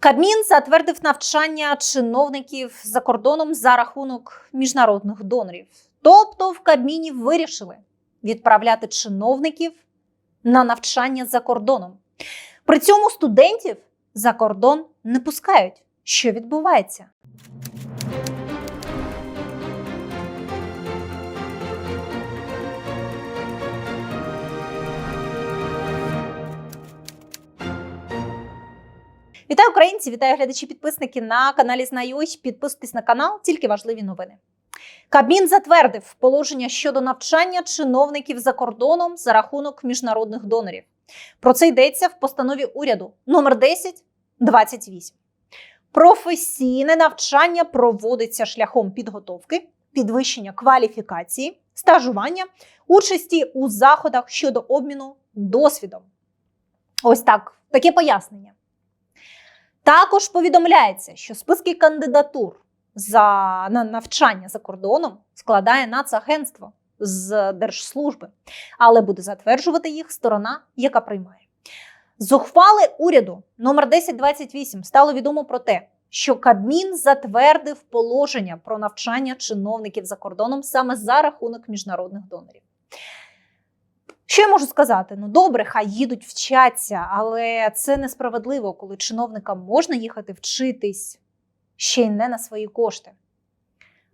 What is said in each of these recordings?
Кабмін затвердив навчання чиновників за кордоном за рахунок міжнародних донорів. Тобто в Кабміні вирішили відправляти чиновників на навчання за кордоном. При цьому студентів за кордон не пускають. Що відбувається? Вітаю українці, вітаю глядачі, підписники на каналі Знайось. Підписуйтесь на канал, тільки важливі новини. Кабмін затвердив положення щодо навчання чиновників за кордоном за рахунок міжнародних донорів. Про це йдеться в постанові уряду номер 1028. Професійне навчання проводиться шляхом підготовки, підвищення кваліфікації, стажування, участі у заходах щодо обміну досвідом. Ось так, таке пояснення. Також повідомляється, що списки кандидатур за на навчання за кордоном складає Нацагентство з держслужби, але буде затверджувати їх сторона, яка приймає. З ухвали уряду номер 1028 стало відомо про те, що Кабмін затвердив положення про навчання чиновників за кордоном саме за рахунок міжнародних донорів. Що я можу сказати? Ну добре, хай їдуть вчаться, але це несправедливо, коли чиновникам можна їхати вчитись ще й не на свої кошти.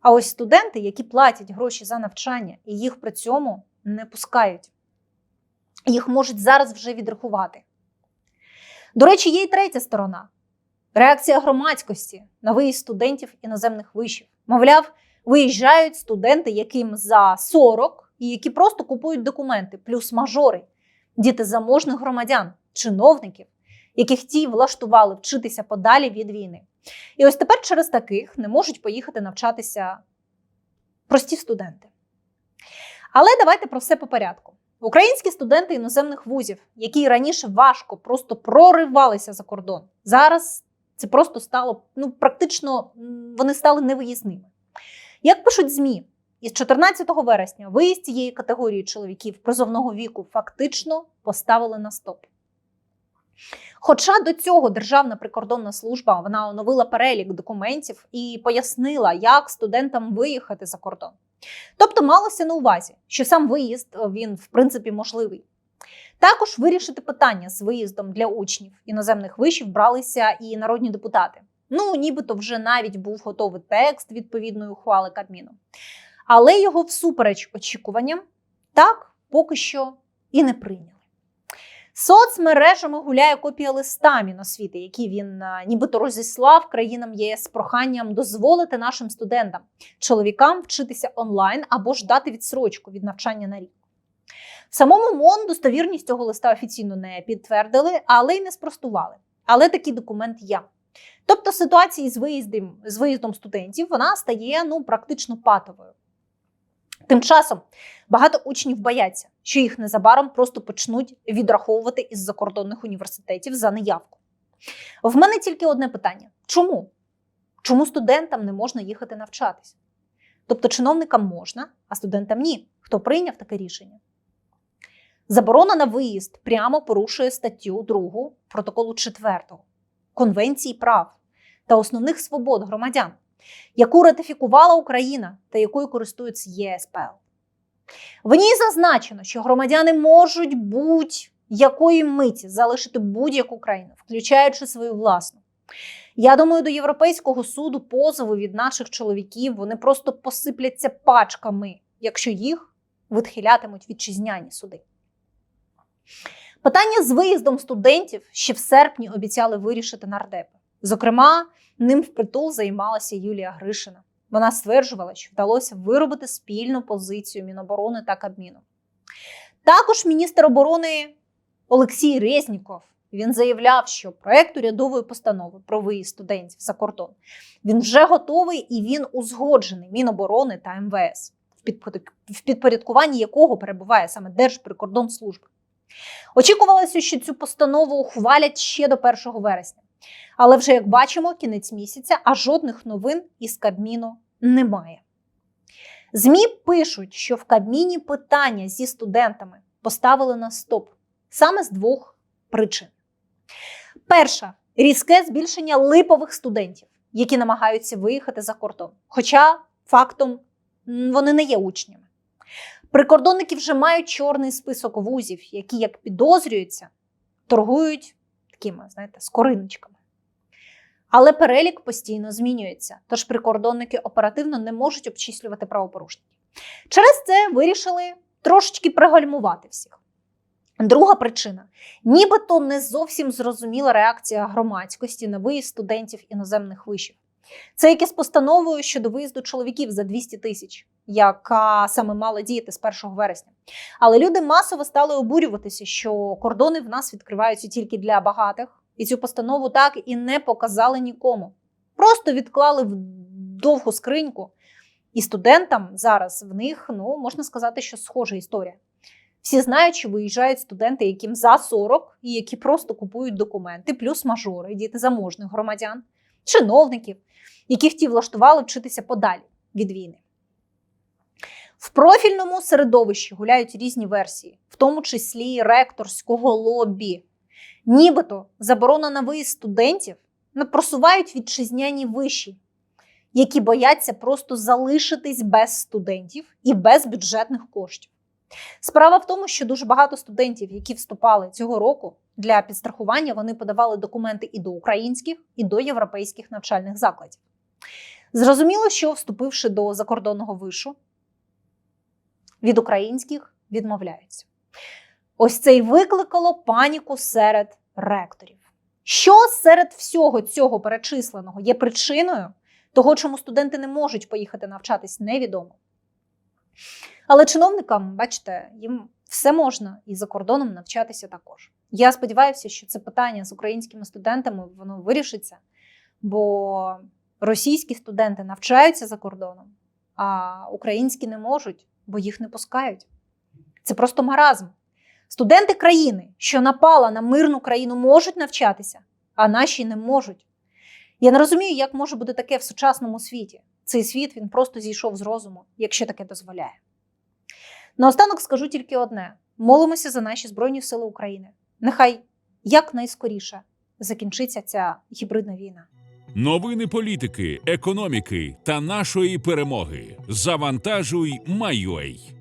А ось студенти, які платять гроші за навчання і їх при цьому не пускають, їх можуть зараз вже відрахувати. До речі, є й третя сторона реакція громадськості на виїзд студентів іноземних вишів. Мовляв, виїжджають студенти, яким за 40 і які просто купують документи, плюс мажори, діти заможних громадян, чиновників, яких ті влаштували вчитися подалі від війни. І ось тепер через таких не можуть поїхати навчатися прості студенти. Але давайте про все по порядку. Українські студенти іноземних вузів, які раніше важко просто проривалися за кордон, зараз це просто стало ну практично вони стали невиїзними. Як пишуть ЗМІ, із 14 вересня виїзд цієї категорії чоловіків призовного віку фактично поставили на стоп. Хоча до цього Державна прикордонна служба вона оновила перелік документів і пояснила, як студентам виїхати за кордон. Тобто малося на увазі, що сам виїзд він в принципі можливий. Також вирішити питання з виїздом для учнів іноземних вишів бралися і народні депутати. Ну, нібито вже навіть був готовий текст відповідної ухвали Кабміну. Але його всупереч очікуванням так поки що і не прийняли. Соцмережами гуляє копія листа Міносвіти, який він нібито розіслав країнам ЄС з проханням дозволити нашим студентам, чоловікам вчитися онлайн або ж дати відсрочку від навчання на рік. В Самому МОН достовірність цього листа офіційно не підтвердили, але й не спростували. Але такий документ є. Тобто ситуація з виїздом, з виїздом студентів вона стає ну, практично патовою. Тим часом багато учнів бояться, що їх незабаром просто почнуть відраховувати із закордонних університетів за неявку. В мене тільки одне питання: чому? Чому студентам не можна їхати навчатись? Тобто чиновникам можна, а студентам ні. Хто прийняв таке рішення? Заборона на виїзд прямо порушує статтю 2 протоколу 4 Конвенції прав та основних свобод громадян яку ратифікувала Україна та якою користується ЄСПЛ. В ній зазначено, що громадяни можуть будь-якої миті залишити будь-яку країну, включаючи свою власну. Я думаю, до Європейського суду позови від наших чоловіків вони просто посипляться пачками, якщо їх відхилятимуть вітчизняні суди. Питання з виїздом студентів ще в серпні обіцяли вирішити нардепи. Зокрема, ним впритул займалася Юлія Гришина. Вона стверджувала, що вдалося виробити спільну позицію Міноборони та Кабміну. Також міністр оборони Олексій Резніков він заявляв, що проект урядової постанови про виїзд студентів за кордон він вже готовий і він узгоджений Міноборони та МВС, в підпорядкуванні якого перебуває саме Держприкордонслужба. Очікувалося, що цю постанову ухвалять ще до 1 вересня. Але вже як бачимо, кінець місяця, а жодних новин із Кабміну немає. ЗМІ пишуть, що в Кабміні питання зі студентами поставили на стоп саме з двох причин. Перша різке збільшення липових студентів, які намагаються виїхати за кордон. Хоча фактом вони не є учнями. Прикордонники вже мають чорний список вузів, які, як підозрюються, торгують такими, знаєте, скориночками. Але перелік постійно змінюється, тож прикордонники оперативно не можуть обчислювати правопорушників. Через це вирішили трошечки пригальмувати всіх. Друга причина нібито не зовсім зрозуміла реакція громадськості на виїзд студентів іноземних вишів. Це як із постановою щодо виїзду чоловіків за 200 тисяч, яка саме мала діяти з 1 вересня. Але люди масово стали обурюватися, що кордони в нас відкриваються тільки для багатих, і цю постанову так і не показали нікому. Просто відклали в довгу скриньку. І студентам зараз в них, ну можна сказати, що схожа історія. Всі знають, що виїжджають студенти, яким за 40, і які просто купують документи, плюс мажори, діти заможних громадян, чиновників, яких ті влаштували вчитися подалі від війни. В профільному середовищі гуляють різні версії, в тому числі ректорського лобі. Нібито заборона на виїзд студентів просувають вітчизняні виші, які бояться просто залишитись без студентів і без бюджетних коштів. Справа в тому, що дуже багато студентів, які вступали цього року для підстрахування, вони подавали документи і до українських, і до європейських навчальних закладів. Зрозуміло, що вступивши до закордонного вишу, від українських відмовляються. Ось це й викликало паніку серед ректорів. Що серед всього цього перечисленого є причиною того, чому студенти не можуть поїхати навчатись, невідомо. Але чиновникам, бачите, їм все можна і за кордоном навчатися також. Я сподіваюся, що це питання з українськими студентами воно вирішиться, бо російські студенти навчаються за кордоном, а українські не можуть, бо їх не пускають. Це просто маразм. Студенти країни, що напала на мирну країну, можуть навчатися, а наші не можуть. Я не розумію, як може бути таке в сучасному світі. Цей світ він просто зійшов з розуму, якщо таке дозволяє. Наостанок скажу тільки одне: молимося за наші Збройні Сили України. Нехай якнайскоріше закінчиться ця гібридна війна. Новини політики, економіки та нашої перемоги. Завантажуй, майой.